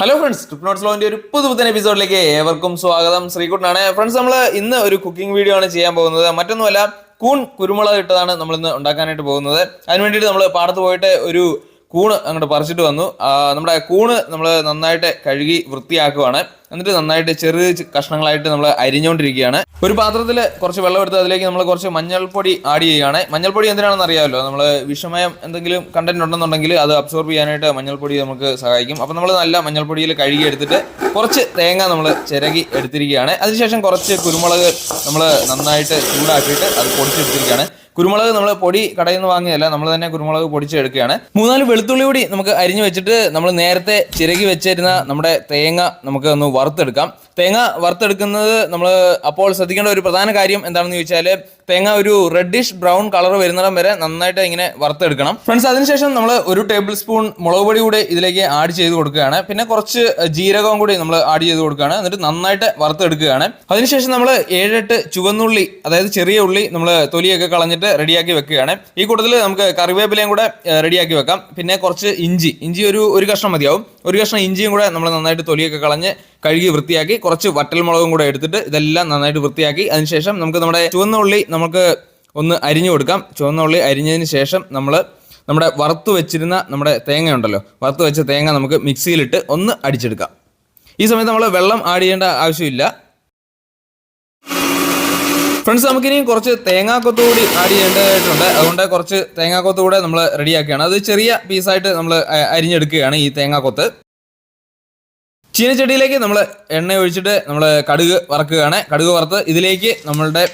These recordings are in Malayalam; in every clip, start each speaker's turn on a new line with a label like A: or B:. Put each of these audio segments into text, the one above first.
A: ഹലോ ഫ്രണ്ട്സ് ട്രിപ്പ് നോട്ട്സ് ലോന്റെ ഒരു പുതു പുതിയ എപ്പിസോഡിലേക്ക് ഏവർക്കും സ്വാഗതം. ശ്രീകുട്ടനാണ്. ഫ്രണ്ട്സ് നമ്മൾ ഇന്ന് ഒരു കുക്കിംഗ് വീഡിയോ ആണ് ചെയ്യാൻ പോകുന്നത്. മറ്റൊന്നുമല്ല കൂൺ കുരുമുളക് ഇട്ടതാണ് നമ്മൾ ഇന്ന് ഉണ്ടാക്കാനായിട്ട് പോകുന്നത്. അതിന് വേണ്ടിയിട്ട് നമ്മൾ പാടത്ത് പോയിട്ട് ഒരു കൂണ് അങ്ങോട്ട് പറിച്ചിട്ട് വന്നു. നമ്മുടെ കൂണ് നമ്മൾ നന്നായിട്ട് കഴുകി വൃത്തിയാക്കുവാണ്. എന്നിട്ട് നന്നായിട്ട് ചെറിയ കഷ്ണങ്ങളായിട്ട് നമ്മൾ അരിഞ്ഞുകൊണ്ടിരിക്കുകയാണ് ഒരു പാത്രത്തിൽ കുറച്ച് വെള്ളം എടുത്ത് അതിലേക്ക് നമ്മൾ കുറച്ച് മഞ്ഞൾപ്പൊടി ആഡ് ചെയ്യുകയാണ്. മഞ്ഞൾപ്പൊടി എന്തിനാണെന്ന് അറിയാമല്ലോ? നമ്മൾ വിഷമയം എന്തെങ്കിലും കണ്ടന്റ് ഉണ്ടെന്നുണ്ടെങ്കിൽ അത് അബ്സോർബ് ചെയ്യാനായിട്ട് മഞ്ഞൾപ്പൊടി നമുക്ക് സഹായിക്കും. അപ്പം നമ്മൾ നല്ല മഞ്ഞൾപ്പൊടിയിൽ കഴുകി എടുത്തിട്ട് കുറച്ച് തേങ്ങ നമ്മൾ ചിരകി എടുത്തിരിക്കുകയാണ്. അതിനുശേഷം കുറച്ച് കുരുമുളക് നമ്മൾ നന്നായിട്ട് ചൂടാക്കിയിട്ട് അത് പൊടിച്ചെടുത്തിരിക്കുകയാണ്. കുരുമുളക് നമ്മൾ പൊടി കടയിൽ നിന്ന് വാങ്ങിയതല്ല നമ്മൾ തന്നെ കുരുമുളക് പൊടിച്ചെടുക്കുകയാണ്. മൂന്നാൽ വെളുത്തുള്ളി കൂടി നമുക്ക് അരിഞ്ഞു വെച്ചിട്ട് നമ്മൾ നേരത്തെ ചിരകി വെച്ചിരുന്ന നമ്മുടെ തേങ്ങ നമുക്ക് ഒന്ന് വറുത്തെടുക്കാം. തേങ്ങ വറുത്തെടുക്കുന്നത് നമ്മൾ അപ്പോൾ ശ്രദ്ധിക്കേണ്ട ഒരു പ്രധാന കാര്യം എന്താണെന്ന് ചോദിച്ചാൽ തേങ്ങ ഒരു റെഡിഷ് ബ്രൗൺ കളർ വരുന്നിടം വരെ നന്നായിട്ട് ഇങ്ങനെ വറുത്തെടുക്കണം. ഫ്രണ്ട്സ് അതിനുശേഷം നമ്മൾ ഒരു ടേബിൾ സ്പൂൺ മുളക് പൊടി കൂടി ഇതിലേക്ക് ആഡ് ചെയ്ത് കൊടുക്കുകയാണ്. പിന്നെ കുറച്ച് ജീരകവും കൂടി നമ്മൾ ആഡ് ചെയ്ത് കൊടുക്കുകയാണ്. എന്നിട്ട് നന്നായിട്ട് വറുത്തെടുക്കുകയാണ്. അതിനുശേഷം നമ്മൾ ഏഴെട്ട് ചുവന്നുള്ളി അതായത് ചെറിയ ഉള്ളി നമ്മൾ തൊലിയൊക്കെ കളഞ്ഞിട്ട് റെഡിയാക്കി വെക്കുകയാണ്. ഈ കൂട്ടത്തിൽ നമുക്ക് കറിവേപ്പിലയും കൂടെ റെഡിയാക്കി വെക്കാം. പിന്നെ കുറച്ച് ഇഞ്ചി. ഇഞ്ചി ഒരു ഒരു കഷ്ണം മതിയാവും. ഒരു കഷ്ണം ഇഞ്ചിയും കൂടെ നമ്മൾ നന്നായിട്ട് തൊലിയൊക്കെ കളഞ്ഞ് കഴുകി വൃത്തിയാക്കി കുറച്ച് വട്ടൽമുളകും കൂടെ എടുത്തിട്ട് ഇതെല്ലാം നന്നായിട്ട് വൃത്തിയാക്കി. അതിനുശേഷം നമുക്ക് നമ്മുടെ ചുവന്ന ഉള്ളി നമുക്ക് ഒന്ന് അരിഞ്ഞു കൊടുക്കാം. ചുവന്ന ഉള്ളി അരിഞ്ഞതിന് ശേഷം നമ്മൾ നമ്മുടെ വറുത്ത് വെച്ചിരുന്ന നമ്മുടെ തേങ്ങ ഉണ്ടല്ലോ വറുത്ത് വെച്ച തേങ്ങ നമുക്ക് മിക്സിയിലിട്ട് ഒന്ന് അടിച്ചെടുക്കാം. ഈ സമയത്ത് നമ്മൾ വെള്ളം ആഡ് ചെയ്യേണ്ട ആവശ്യമില്ല. ഫ്രണ്ട്സ് നമുക്കിനി കുറച്ച് തേങ്ങാക്കൊത്ത് കൂടി ആഡ് ചെയ്യേണ്ടതായിട്ടുണ്ട്. അതുകൊണ്ട് കുറച്ച് തേങ്ങാക്കൊത്ത് കൂടെ നമ്മൾ റെഡിയാക്കുകയാണ് അത് ചെറിയ പീസായിട്ട് നമ്മൾ അരിഞ്ഞെടുക്കുകയാണ് ഈ തേങ്ങാക്കൊത്ത്. ചീനച്ചട്ടിയിലേക്ക് നമ്മൾ എണ്ണ ഒഴിച്ചിട്ട് നമ്മൾ കടുക് വറക്കുകയാണ്. കടുക് വറുത്ത് ഇതിലേക്ക് നമ്മളുടെ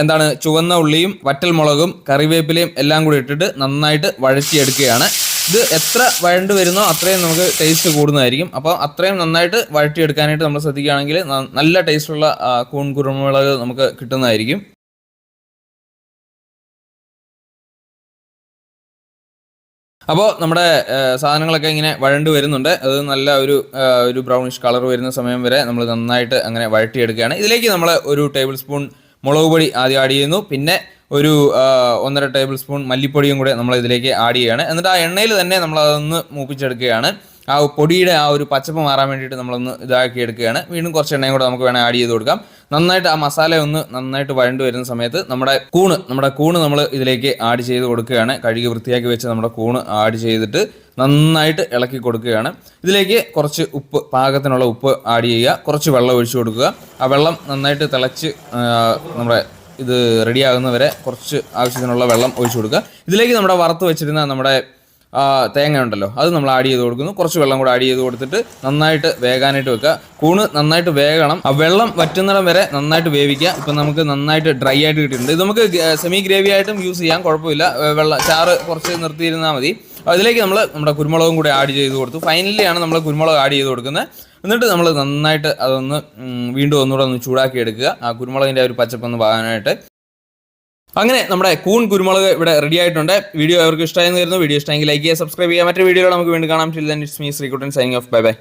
A: എന്താണ് ചുവന്ന ഉള്ളിയും വറ്റൽമുളകും കറിവേപ്പിലയും എല്ലാം കൂടി ഇട്ടിട്ട് നന്നായിട്ട് വഴറ്റിയെടുക്കുകയാണ്. ഇത് എത്ര വഴണ്ട് വരുന്നോ അത്രയും നമുക്ക് ടേസ്റ്റ് കൂടുന്നതായിരിക്കും. അപ്പോൾ അത്രയും നന്നായിട്ട് വഴറ്റിയെടുക്കാനായിട്ട് നമ്മൾ ശ്രദ്ധിക്കുകയാണെങ്കിൽ നല്ല ടേസ്റ്റുള്ള കൂൺ കുരുമുളക് നമുക്ക് കിട്ടുന്നതായിരിക്കും. അപ്പോൾ നമ്മുടെ സാധനങ്ങളൊക്കെ ഇങ്ങനെ വഴണ്ട് വരുന്നുണ്ട്. അത് നല്ല ഒരു ഒരു ബ്രൗണിഷ് കളർ വരുന്ന സമയം വരെ നമ്മൾ നന്നായിട്ട് അങ്ങനെ വഴറ്റിയെടുക്കുകയാണ്. ഇതിലേക്ക് നമ്മൾ ഒരു ടേബിൾ സ്പൂൺ മുളക് പൊടി ആദ്യം ആഡ് ചെയ്യുന്നു. പിന്നെ ഒരു ഒന്നര ടേബിൾ സ്പൂൺ മല്ലിപ്പൊടിയും കൂടെ നമ്മൾ ഇതിലേക്ക് ആഡ് ചെയ്യുകയാണ് എന്നിട്ട് ആ എണ്ണയിൽ തന്നെ നമ്മൾ അതൊന്ന് മൂപ്പിച്ചെടുക്കുകയാണ്. ആ പൊടിയുടെ ആ ഒരു പച്ചപ്പ് മാറാൻ വേണ്ടിയിട്ട് നമ്മളൊന്ന് ഇതാക്കി എടുക്കുകയാണ്. വീണ്ടും കുറച്ച് എണ്ണയും കൂടെ നമുക്ക് വേണമെങ്കിൽ ആഡ് ചെയ്ത് കൊടുക്കാം. നന്നായിട്ട് ആ മസാല ഒന്ന് നന്നായിട്ട് വഴണ്ടു വരുന്ന സമയത്ത് നമ്മുടെ കൂണ് നമ്മുടെ കൂണ് നമ്മൾ ഇതിലേക്ക് ആഡ് ചെയ്ത് കൊടുക്കുകയാണ്. കഴുകി വൃത്തിയാക്കി വെച്ച് നമ്മുടെ കൂണ് ആഡ് ചെയ്തിട്ട് നന്നായിട്ട് ഇളക്കി കൊടുക്കുകയാണ്. ഇതിലേക്ക് കുറച്ച് ഉപ്പ് പാകത്തിനുള്ള ഉപ്പ് ആഡ് ചെയ്യുക. കുറച്ച് വെള്ളം ഒഴിച്ചു കൊടുക്കുക. ആ വെള്ളം നന്നായിട്ട് തിളച്ച് നമ്മുടെ ഇത് റെഡിയാകുന്നവരെ കുറച്ച് ആവശ്യത്തിനുള്ള വെള്ളം ഒഴിച്ചു കൊടുക്കുക. ഇതിലേക്ക് നമ്മുടെ വറുത്ത് വെച്ചിരുന്ന നമ്മുടെ തേങ്ങ ഉണ്ടല്ലോ അത് നമ്മൾ ആഡ് ചെയ്ത് കൊടുക്കുന്നു. കുറച്ച് വെള്ളം കൂടെ ആഡ് ചെയ്ത് കൊടുത്തിട്ട് നന്നായിട്ട് വേകാനായിട്ട് വെക്കുക. കൂണ് നന്നായിട്ട് വേകണം. ആ വെള്ളം വറ്റുന്നിടം വരെ നന്നായിട്ട് വേവിക്കുക. ഇപ്പം നമുക്ക് നന്നായിട്ട് ഡ്രൈ ആയിട്ട് കിട്ടിയിട്ടുണ്ട്. ഇത് നമുക്ക് സെമി ഗ്രേവി ആയിട്ടും യൂസ് ചെയ്യാം. കുഴപ്പമില്ല. വെള്ളം ചാറ് കുറച്ച് നിർത്തിയിരുന്നാൽ മതി. അതിലേക്ക് നമ്മൾ നമ്മുടെ കുരുമുളകും കൂടി ആഡ് ചെയ്ത് കൊടുത്തു. ഫൈനലിയാണ് നമ്മൾ കുരുമുളക് ആഡ് ചെയ്ത് കൊടുക്കുന്നത്. എന്നിട്ട് നമ്മൾ നന്നായിട്ട് അതൊന്ന് വീണ്ടും ഒന്നുകൂടെ ഒന്ന് ചൂടാക്കി എടുക്കുക. ആ കുരുമുളകിന്റെ ഒരു പച്ചപ്പൊന്ന് പാകാനായിട്ട് അങ്ങനെ നമ്മുടെ കൂൺ കുരുമുളക് ഇവിടെ റെഡി ആയിട്ടുണ്ട്. വീഡിയോ അവർക്ക് ഇഷ്ടമായെന്ന് കരുതുന്നു. വീഡിയോ ഇഷ്ടമെങ്കിൽ ലൈക്ക് ചെയ്യുക സബ്സ്ക്രൈബ് ചെയ്യുക. മറ്റു വീഡിയോ നമുക്ക് വീണ്ടും കാണാം. Till it's me Sreekuttan signing off bye bye